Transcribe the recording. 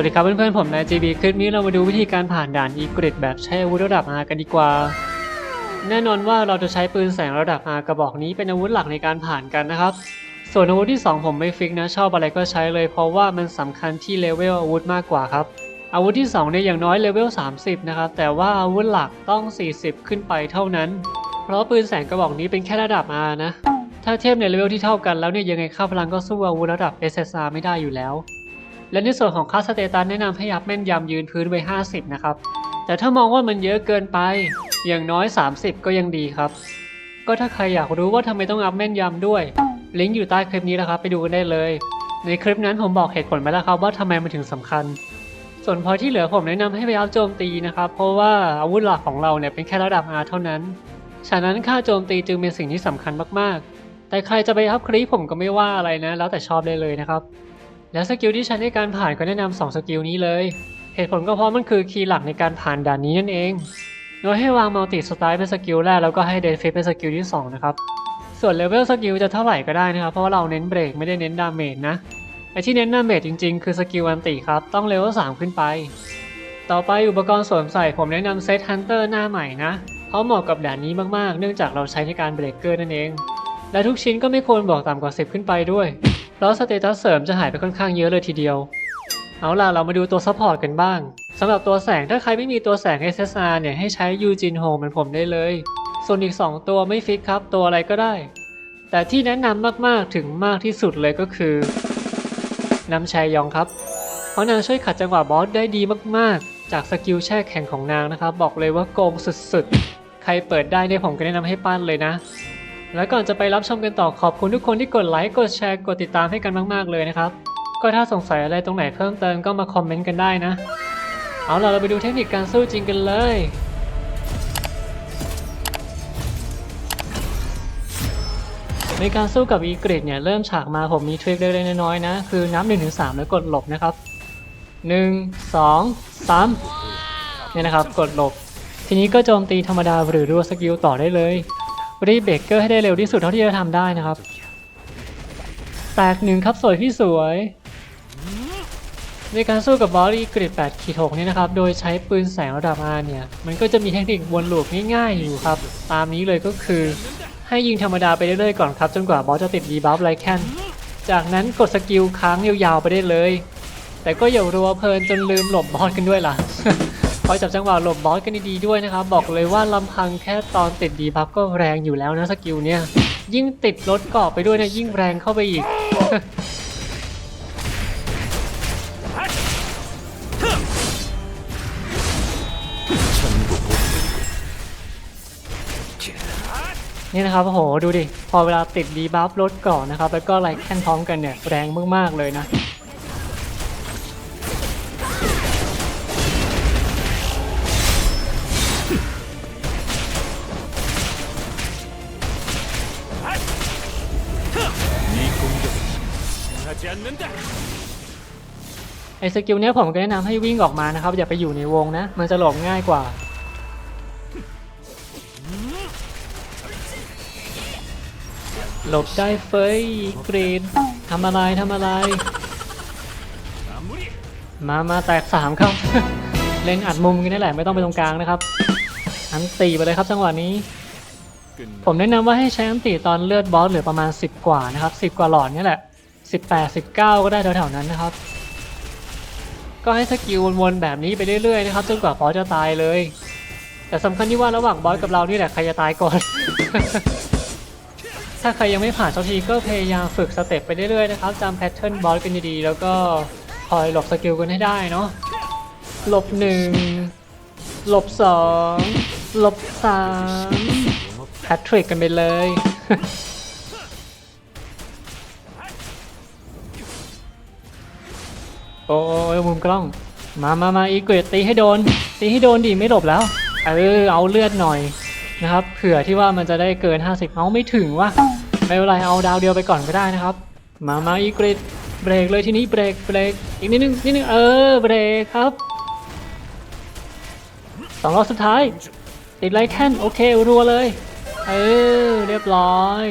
วัสดีครับเพื่อนๆ ผมนาย GB คลิปนี้เรามาดูวิธีการผ่านด่านอีกริดแบบใช้อาวุธระดับ R กันดีกว่า แน่นอนว่าเราจะใช้ปืนแสงระดับ R กระบอกนี้เป็นอาวุธหลักในการผ่านกันนะครับ ส่วนอาวุธที่ 2 ผมไม่ฟิกนะชอบอะไรก็ใช้เลย เพราะว่ามันสำคัญที่เลเวลอาวุธมากกว่าครับ อาวุธที่ 2 เนี่ยอย่างน้อยเลเวล 30 นะครับ แต่ว่าอาวุธหลักต้อง 40 ขึ้นไปเท่านั้น เพราะปืนแสงกระบอกนี้เป็นแค่ระดับ R นะ ถ้าเทียบในเลเวลที่เท่ากันแล้วเนี่ยยังไงค่าพลังก็สู้อาวุธระดับ SSR ไม่ได้อยู่แล้ว และในส่วนของค่าสเตตัสแนะนำให้ยับแม่นยำยืนพื้นไว้ 50 นะครับ แต่ถ้ามองว่ามันเยอะเกินไป อย่างน้อย 30 ก็ยังดีครับ ก็ถ้าใครอยากรู้ว่าทำไมต้องอัพแม่นยำด้วย ลิงก์อยู่ใต้คลิปนี้นะครับ ไปดูกันได้เลย ในคลิปนั้นผมบอกเหตุผลไปแล้วครับว่าทำไมมันถึงสำคัญ ส่วนพอที่เหลือผมแนะนำให้ไปอัพโจมตีนะครับ เพราะว่าอาวุธหลักของเราเนี่ยเป็นแค่ระดับ R เท่านั้น ฉะนั้นค่าโจมตีจึงเป็นสิ่งที่สำคัญมากๆ แต่ใครจะไปอัพคลิปผมก็ไม่ว่าอะไรนะ แล้วแต่ชอบได้เลยนะครับ แล้วสกิลที่ใช้ในการผ่านก็แนะนำสองสกิลนี้เลย เหตุผลก็เพราะมันคือคีย์หลักในการผ่านด่านนี้นั่นเอง โดยให้วางมัลติสไตล์เป็นสกิลแรกแล้วก็ให้เดนฟิเป็นสกิลที่ 2 นะครับ ส่วนเลเวลสกิลจะเท่าไหร่ก็ได้นะครับ เพราะว่าเราเน้นเบรกไม่ได้เน้นดาเมจนะ ไอที่เน้นดาเมจจริงๆ คือสกิลอันติครับ ต้องเลเวล3ขึ้นไป ต่อไปอุปกรณ์สวมใส่ผมแนะนำเซตฮันเตอร์หน้าใหม่นะเพราะเหมาะกับด่านนี้มากๆ เนื่องจากเราใช้ในการเบรกเกอร์นั่นเอง และทุกชิ้นก็ไม่ควรบอกต่ำกว่า 10 ขึ้นไปด้วย เพราะสเตตัสเสริมจะหายไปค่อนข้างเยอะเลยทีเดียว เอาล่ะ เรามาดูตัวซัพพอร์ตกันบ้างสำหรับตัวแสงถ้าใครไม่มีตัวแสง SSR เนี่ยให้ใช้ยูจินโฮเหมือนผมได้เลย ส่วนอีก 2 ตัวไม่ฟิกครับตัวอะไรก็ได้ แต่ที่แนะนำมากๆถึงมากที่สุดเลยก็คือน้ำชายยองครับ เพราะนางช่วยขัดจังหวะบอสได้ดีมากๆ จากสกิลแช่แข็งของนางนะครับ บอกเลยว่าโกงสุดๆ ใครเปิดได้เนี่ยผมก็แนะนำให้ปั้นเลยนะ แล้วก่อนจะไปรับชมกันต่อขอบคุณทุกคนที่กดไลค์กดแชร์กดติดตามให้กันมาก ๆ เลยนะครับ ก็ถ้าสงสัยอะไรตรงไหนเพิ่มเติมก็มาคอมเมนต์กันได้นะ เอาล่ะเราไปดูเทคนิคการสู้จริงกันเลยในการสู้กับอีกริดเนี่ยเริ่มฉากมาผมมีทริคเล็กๆน้อยๆนะ คือนับ1นถึงสแล้วกดหลบนะครับ 1 2 3เนี่ยนะครับกดหลบ ทีนี้ก็โจมตีธรรมดาหรือรัวสกิลต่อได้เลย รีบเบรกเกอร์ให้ได้เร็วที่สุดเท่าที่จะทำได้นะครับ แตกหนึ่งครับสวยพี่สวยในการสู้กับบอสอีกริด8ขีด6นี่นะครับ โดยใช้ปืนแสงระดับ R เนี่ย มันก็จะมีเทคนิควนลูปง่ายๆอยู่ครับ ตามนี้เลยก็คือ ให้ยิงธรรมดาไปเรื่อยๆก่อนครับ จนกว่าบอสจะติดดีบัฟไลแคนจากนั้นกดสกิลค้างยาวๆไปได้เลย แต่ก็อย่ารัวเพลินจนลืมหลบบอสกันด้วยล่ะ คอยจับจังหวะหลบบอสกันดีๆด้วยนะครับ บอกเลยว่าลำพังแค่ตอนติดดีบัฟก็แรงอยู่แล้วนะสกิลเนี่ย ยิ่งติดรถเกาะไปด้วยเนะยิ่งแรงเข้าไปอีกนี่นะครับโอ้โหดูดิ พอเวลาติดดีบัฟรถเก่อนนะครับ แล้วก็ไลค์แค่นพร้อมกันเนี่ย แรงมาก ๆ เลยนะ ไอ้สกิลเนี้ยผมก็แนะนำให้วิ่งออกมานะครับ อย่าไปอยู่ในวงนะ มันจะหลบง่ายกว่า หลบได้เฟยกรีนทำอะไรทำอะไร มามาแตกสามครับ เล่นอัดมุมกันนี่แหละไม่ต้องไปตรงกลางนะครับอันตีไปเลยครับจังหวะนี้ ผมแนะนำว่าให้ใช้อันตีตอนเลือดบอสเหลือประมาณ 10 กว่านะครับ 10 กว่าหลอดนี่แหละ 18 19 ก็ได้แถวๆนั้นนะครับ ก็ให้สกิลวนๆแบบนี้ไปเรื่อยๆนะครับจนกว่าบอสจะตายเลย แต่สำคัญที่ว่าระหว่างบอสกับเรานี่แหละใครจะตายก่อน ถ้าใครยังไม่ผ่านสักทีก็พยายามฝึกสเต็ปไปเรื่อยๆนะครับจำแพทเทิร์นบอสกันดีๆแล้วก็คอยหลบสกิลกันให้ได้เนาะหลบหนึ่งหลบสองหลบสามแพทริกกันไปเลย โอ้ยมุมกล้อง มามามาอีกเกรดตีให้โดน ตีให้โดนดิไม่หลบแล้ว เออเอาเลือดหน่อยนะครับ เผื่อที่ว่ามันจะได้เกิน 50 เอาไม่ถึงว่ะไม่เป็นไรเอาดาวเดียวไปก่อนก็ได้นะครับ มามาอีกเกรดเบรกเลยทีนี้เบรกเบรกอีกนิดนึงนิดนึงเออเบรกครับสองรอบสุดท้าย ติดไลท์แคนโอเครัวเลย เออเรียบร้อย